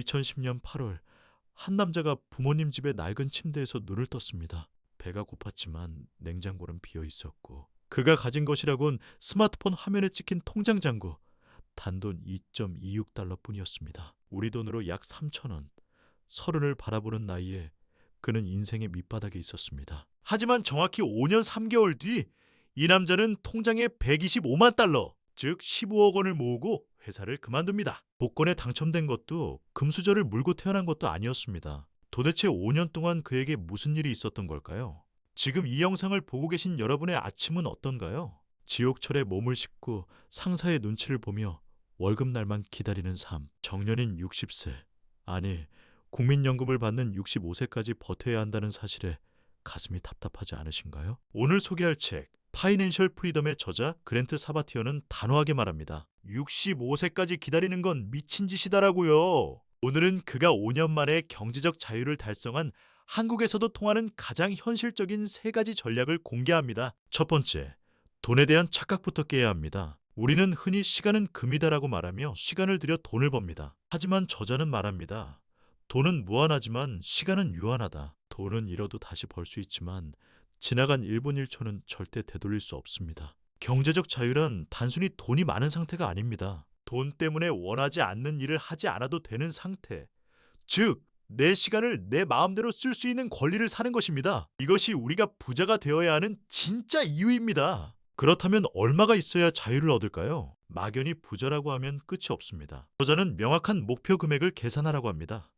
2010년 8월 한 남자가 부모님 집의 낡은 침대에서 눈을 떴습니다. 배가 고팠지만 냉장고는 비어 있었고 그가 가진 것이라곤 스마트폰 화면에 찍힌 통장 잔고 단돈 2.26달러뿐이었습니다. 우리 돈으로 약 3천 원. 서른을 바라보는 나이에 그는 인생의 밑바닥에 있었습니다. 하지만 정확히 5년 3개월 뒤 이 남자는 통장에 125만 달러, 즉 15억 원을 모으고 회사를 그만둡니다. 복권에 당첨된 것도 금수저를 물고 태어난 것도 아니었습니다. 도대체 5년 동안 그에게 무슨 일이 있었던 걸까요? 지금 이 영상을 보고 계신 여러분의 아침은 어떤가요? 지옥철에 몸을 싣고 상사의 눈치를 보며 월급날만 기다리는 삶. 정년인 60세. 아니, 국민연금을 받는 65세까지 버텨야 한다는 사실에 가슴이 답답하지 않으신가요? 오늘 소개할 책 파이낸셜 프리덤의 저자 그랜트 사바티어는 단호하게 말합니다. 65세까지 기다리는 건 미친 짓이다라고요. 오늘은 그가 5년 만에 경제적 자유를 달성한 한국에서도 통하는 가장 현실적인 세 가지 전략을 공개합니다. 첫 번째, 돈에 대한 착각부터 깨야 합니다. 우리는 흔히 시간은 금이다라고 말하며 시간을 들여 돈을 법니다. 하지만 저자는 말합니다. 돈은 무한하지만 시간은 유한하다. 돈은 잃어도 다시 벌 수 있지만 지나간 1분 1초는 절대 되돌릴 수 없습니다. 경제적 자유란 단순히 돈이 많은 상태가 아닙니다. 돈 때문에 원하지 않는 일을 하지 않아도 되는 상태. 즉, 내 시간을 내 마음대로 쓸 수 있는 권리를 사는 것입니다. 이것이 우리가 부자가 되어야 하는 진짜 이유입니다. 그렇다면 얼마가 있어야 자유를 얻을까요? 막연히 부자라고 하면 끝이 없습니다. 저자는 명확한 목표 금액을 계산하라고 합니다.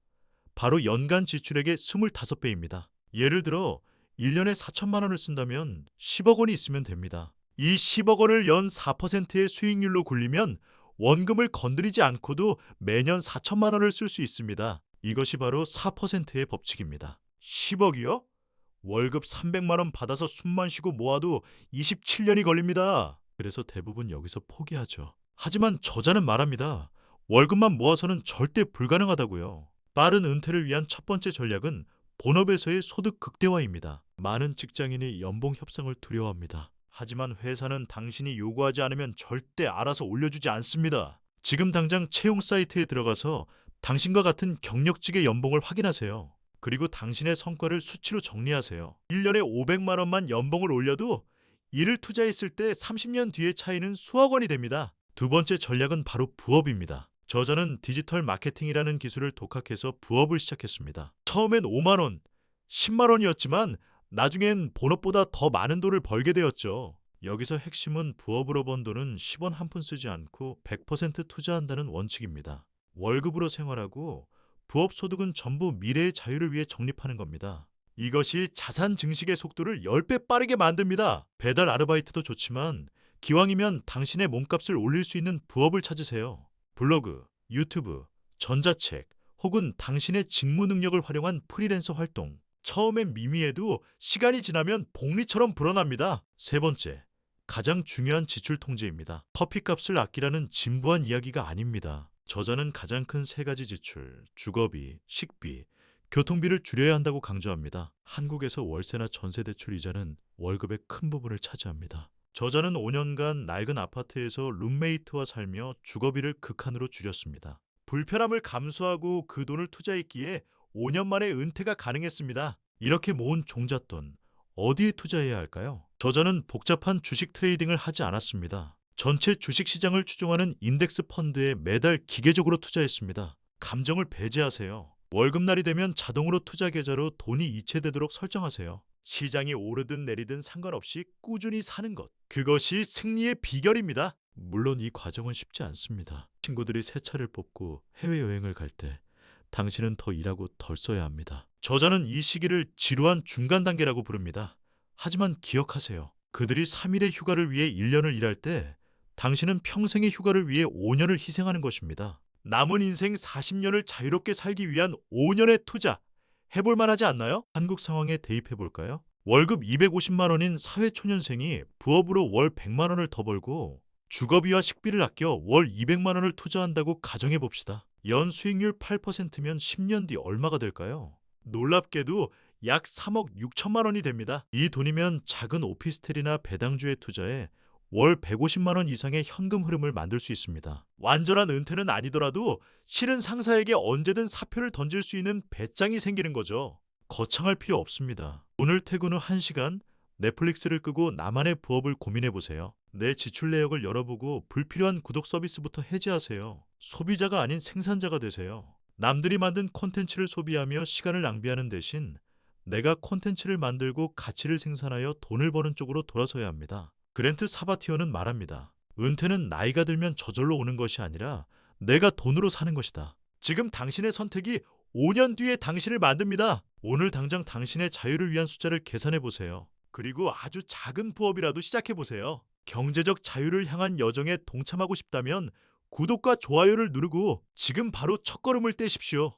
바로 연간 지출액의 25배입니다. 예를 들어 1년에 4천만 원을 쓴다면 10억 원이 있으면 됩니다. 이 10억 원을 연 4%의 수익률로 굴리면 원금을 건드리지 않고도 매년 4천만 원을 쓸 수 있습니다. 이것이 바로 4%의 법칙입니다. 10억이요? 월급 300만 원 받아서 숨만 쉬고 모아도 27년이 걸립니다. 그래서 대부분 여기서 포기하죠. 하지만 저자는 말합니다. 월급만 모아서는 절대 불가능하다고요. 빠른 은퇴를 위한 첫 번째 전략은 본업에서의 소득 극대화입니다. 많은 직장인이 연봉 협상을 두려워합니다. 하지만 회사는 당신이 요구하지 않으면 절대 알아서 올려주지 않습니다. 지금 당장 채용 사이트에 들어가서 당신과 같은 경력직의 연봉을 확인하세요. 그리고 당신의 성과를 수치로 정리하세요. 1년에 500만 원만 연봉을 올려도 이를 투자했을 때 30년 뒤의 차이는 수억 원이 됩니다. 두 번째 전략은 바로 부업입니다. 저자는 디지털 마케팅이라는 기술을 독학해서 부업을 시작했습니다. 처음엔 5만 원, 10만 원이었지만 나중엔 본업보다 더 많은 돈을 벌게 되었죠. 여기서 핵심은 부업으로 번 돈은 10원 한 푼 쓰지 않고 100% 투자한다는 원칙입니다. 월급으로 생활하고 부업 소득은 전부 미래의 자유를 위해 적립하는 겁니다. 이것이 자산 증식의 속도를 10배 빠르게 만듭니다. 배달 아르바이트도 좋지만 기왕이면 당신의 몸값을 올릴 수 있는 부업을 찾으세요. 블로그, 유튜브, 전자책 혹은 당신의 직무 능력을 활용한 프리랜서 활동. 처음엔 미미해도 시간이 지나면 복리처럼 불어납니다. 세 번째, 가장 중요한 지출 통제입니다. 커피값을 아끼라는 진부한 이야기가 아닙니다. 저자는 가장 큰 세 가지 지출, 주거비, 식비, 교통비를 줄여야 한다고 강조합니다. 한국에서 월세나 전세 대출 이자는 월급의 큰 부분을 차지합니다. 저자는 5년간 낡은 아파트에서 룸메이트와 살며 주거비를 극한으로 줄였습니다. 불편함을 감수하고 그 돈을 투자했기에 5년 만에 은퇴가 가능했습니다. 이렇게 모은 종잣돈 어디에 투자해야 할까요? 저자는 복잡한 주식 트레이딩을 하지 않았습니다. 전체 주식 시장을 추종하는 인덱스 펀드에 매달 기계적으로 투자했습니다. 감정을 배제하세요. 월급날이 되면 자동으로 투자 계좌로 돈이 이체되도록 설정하세요. 시장이 오르든 내리든 상관없이 꾸준히 사는 것. 그것이 승리의 비결입니다. 물론 이 과정은 쉽지 않습니다. 친구들이 새 차를 뽑고 해외여행을 갈 때 당신은 더 일하고 덜 써야 합니다. 저자는 이 시기를 지루한 중간 단계라고 부릅니다. 하지만 기억하세요. 그들이 3일의 휴가를 위해 1년을 일할 때 당신은 평생의 휴가를 위해 5년을 희생하는 것입니다. 남은 인생 40년을 자유롭게 살기 위한 5년의 투자 해볼 만 하지 않나요? 한국 상황에 대입해 볼까요? 월급 250만 원인 사회초년생이 부업으로 월 100만 원을 더 벌고 주거비와 식비를 아껴 월 200만 원을 투자한다고 가정해 봅시다. 연 수익률 8%면 10년 뒤 얼마가 될까요? 놀랍게도 약 3억 6천만 원이 됩니다. 이 돈이면 작은 오피스텔이나 배당주에 투자해 월 150만 원 이상의 현금 흐름을 만들 수 있습니다. 완전한 은퇴는 아니더라도 싫은 상사에게 언제든 사표를 던질 수 있는 배짱이 생기는 거죠. 거창할 필요 없습니다. 오늘 퇴근 후 1시간 넷플릭스를 끄고 나만의 부업을 고민해 보세요. 내 지출 내역을 열어보고 불필요한 구독 서비스부터 해지하세요. 소비자가 아닌 생산자가 되세요. 남들이 만든 콘텐츠를 소비하며 시간을 낭비하는 대신 내가 콘텐츠를 만들고 가치를 생산하여 돈을 버는 쪽으로 돌아서야 합니다. 그랜트 사바티어는 말합니다. 은퇴는 나이가 들면 저절로 오는 것이 아니라 내가 돈으로 사는 것이다. 지금 당신의 선택이 5년 뒤에 당신을 만듭니다. 오늘 당장 당신의 자유를 위한 숫자를 계산해 보세요. 그리고 아주 작은 부업이라도 시작해 보세요. 경제적 자유를 향한 여정에 동참하고 싶다면 구독과 좋아요를 누르고 지금 바로 첫걸음을 떼십시오.